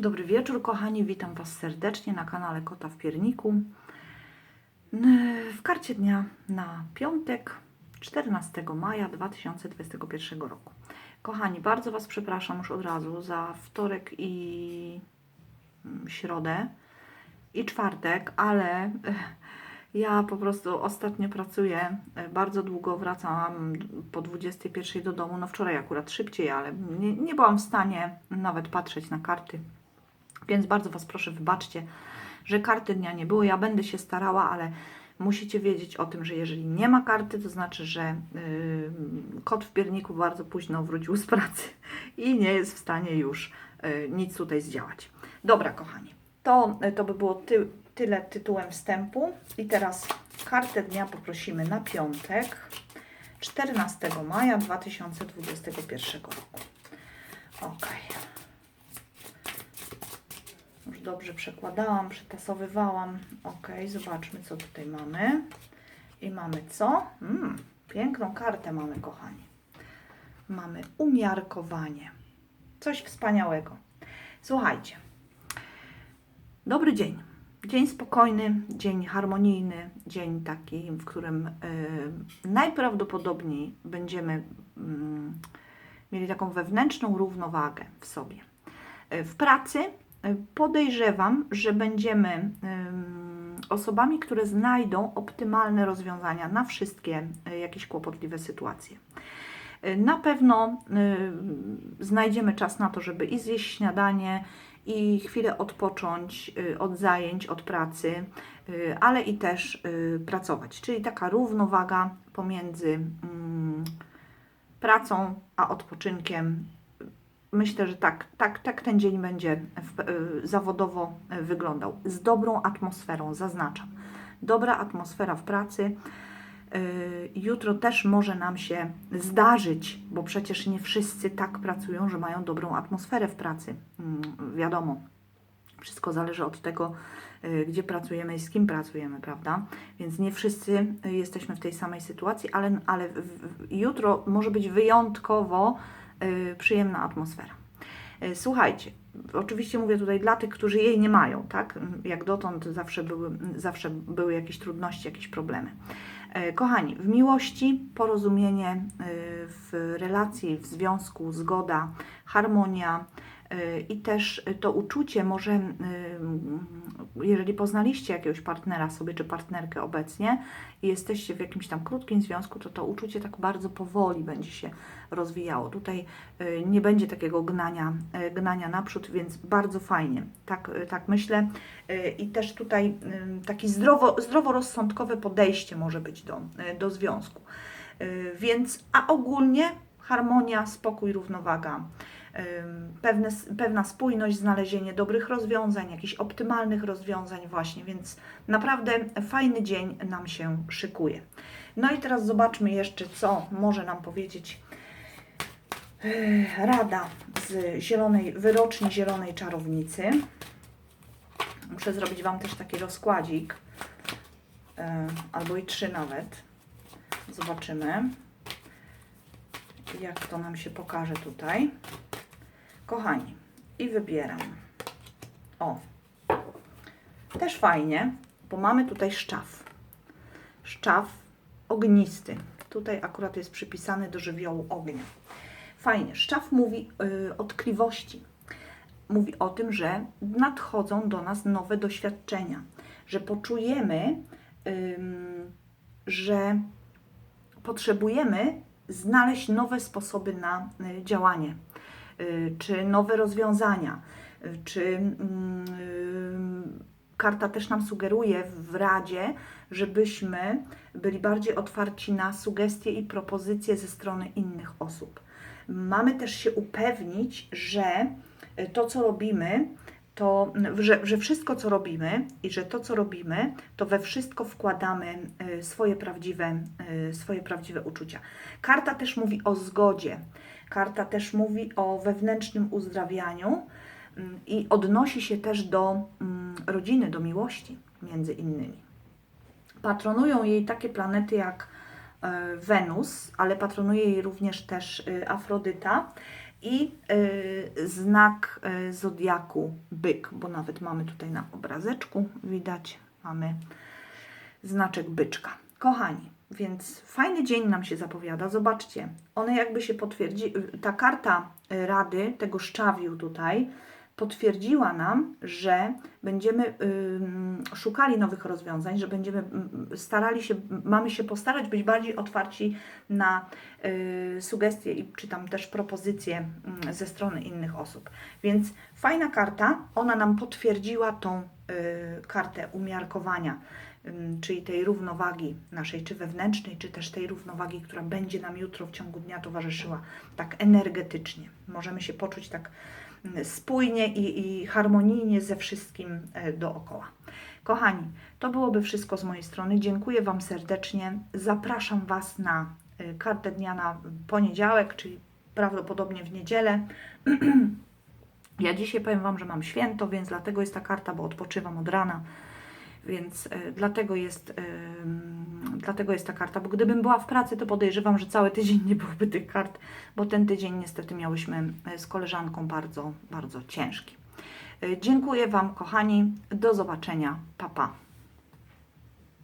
Dobry wieczór, kochani. Witam Was serdecznie na kanale Kota w Pierniku. W karcie dnia na piątek, 14 maja 2021 roku. Kochani, bardzo Was przepraszam już od razu za wtorek i mm, środę i czwartek, ale eh, ja po prostu ostatnio pracuję e, bardzo długo, wracam po 21 do domu. No wczoraj akurat szybciej, ale nie, nie byłam w stanie nawet patrzeć na karty. Więc bardzo Was proszę, wybaczcie, że karty dnia nie było. Ja będę się starała, ale musicie wiedzieć o tym, że jeżeli nie ma karty, to znaczy, że yy, kot w pierniku bardzo późno wrócił z pracy i nie jest w stanie już yy, nic tutaj zdziałać. Dobra, kochani, to, to by było ty, tyle tytułem wstępu. I teraz kartę dnia poprosimy na piątek, 14 maja 2021 roku. Okej. Już dobrze przekładałam, przetasowywałam. Ok, zobaczmy, co tutaj mamy. I mamy co? Mm, piękną kartę mamy, kochani. Mamy umiarkowanie. Coś wspaniałego. Słuchajcie. Dobry dzień. Dzień spokojny, dzień harmonijny, dzień taki, w którym y, najprawdopodobniej będziemy y, mieli taką wewnętrzną równowagę w sobie. Y, w pracy podejrzewam, że będziemy osobami, które znajdą optymalne rozwiązania na wszystkie y, jakieś kłopotliwe sytuacje. Y, Na pewno znajdziemy czas na to, żeby i zjeść śniadanie, i chwilę odpocząć od zajęć, od pracy, ale i też pracować. Czyli taka równowaga pomiędzy mm, pracą a odpoczynkiem, myślę, że tak, tak, tak ten dzień będzie w, y, zawodowo y, wyglądał. Z dobrą atmosferą, zaznaczam. Dobra atmosfera w pracy. Jutro też może nam się zdarzyć, bo przecież nie wszyscy tak pracują, że mają dobrą atmosferę w pracy. Mm, Wiadomo, wszystko zależy od tego, gdzie pracujemy i z kim pracujemy, prawda? Więc nie wszyscy jesteśmy w tej samej sytuacji, ale, ale jutro może być wyjątkowo przyjemna atmosfera. Y, Słuchajcie, oczywiście mówię tutaj dla tych, którzy jej nie mają, tak? Jak dotąd zawsze były, zawsze były jakieś trudności, jakieś problemy. E, Kochani, w miłości porozumienie, y, w relacji, w związku, zgoda, harmonia y, i też to uczucie może, y, jeżeli poznaliście jakiegoś partnera sobie czy partnerkę obecnie i jesteście w jakimś tam krótkim związku, to to uczucie tak bardzo powoli będzie się rozwijało. Tutaj y, nie będzie takiego gnania, y, gnania naprzód, więc bardzo fajnie, tak, y, tak myślę. I też tutaj y, taki zdrowo, zdroworozsądkowe podejście może być do, do związku. Więc, a ogólnie harmonia, spokój, równowaga, pewne, pewna spójność, znalezienie dobrych rozwiązań, jakichś optymalnych rozwiązań właśnie, więc naprawdę fajny dzień nam się szykuje. No i teraz zobaczmy jeszcze, co może nam powiedzieć yy, Rada z zielonej, wyroczni Zielonej Czarownicy. Muszę zrobić Wam też taki rozkładzik, yy, albo i trzy nawet. Zobaczymy, jak to nam się pokaże tutaj. Kochani, i wybieram. O, też fajnie, bo mamy tutaj szczaw. Szczaw ognisty. Tutaj akurat jest przypisany do żywiołu ognia. Fajnie. Szczaw mówi y, o tkliwości. Mówi o tym, że nadchodzą do nas nowe doświadczenia, że poczujemy, ym, że potrzebujemy znaleźć nowe sposoby na y, działanie, czy nowe rozwiązania, y, czy mm, y, karta też nam sugeruje w Radzie, żebyśmy byli bardziej otwarci na sugestie i propozycje ze strony innych osób. Mamy też się upewnić, że y, to, co robimy, to, że, że wszystko, co robimy i że to, co robimy, to we wszystko wkładamy y, swoje prawdziwe, y, swoje prawdziwe uczucia. Karta też mówi o zgodzie. Karta też mówi o wewnętrznym uzdrawianiu mm, i odnosi się też do mm, rodziny, do miłości między innymi. Patronują jej takie planety jak e, Wenus, ale patronuje jej również też y, Afrodyta i y, znak y, zodiaku byk, bo nawet mamy tutaj na obrazeczku, widać, mamy znaczek byczka. Kochani, więc fajny dzień nam się zapowiada. Zobaczcie, one jakby się potwierdzi, ta karta y, rady, tego szczawiu tutaj, potwierdziła nam, że będziemy ym, szukali nowych rozwiązań, że będziemy starali się, mamy się postarać być bardziej otwarci na y, sugestie i czy tam też propozycje mm, ze strony innych osób. Więc fajna karta, ona nam potwierdziła tą y, kartę umiarkowania, czyli tej równowagi naszej, czy wewnętrznej, czy też tej równowagi, która będzie nam jutro w ciągu dnia towarzyszyła tak energetycznie. Możemy się poczuć tak spójnie i, i harmonijnie ze wszystkim e, dookoła. Kochani, to byłoby wszystko z mojej strony. Dziękuję Wam serdecznie. Zapraszam Was na y, kartę dnia na poniedziałek, czyli prawdopodobnie w niedzielę. Ja dzisiaj powiem Wam, że mam święto, więc dlatego jest ta karta, bo odpoczywam od rana. Więc y, dlatego, jest, y, dlatego jest ta karta, bo gdybym była w pracy, to podejrzewam, że cały tydzień nie byłoby tych kart, bo ten tydzień niestety miałyśmy y, z koleżanką bardzo, bardzo ciężki. Dziękuję Wam, kochani. Do zobaczenia. Pa, pa.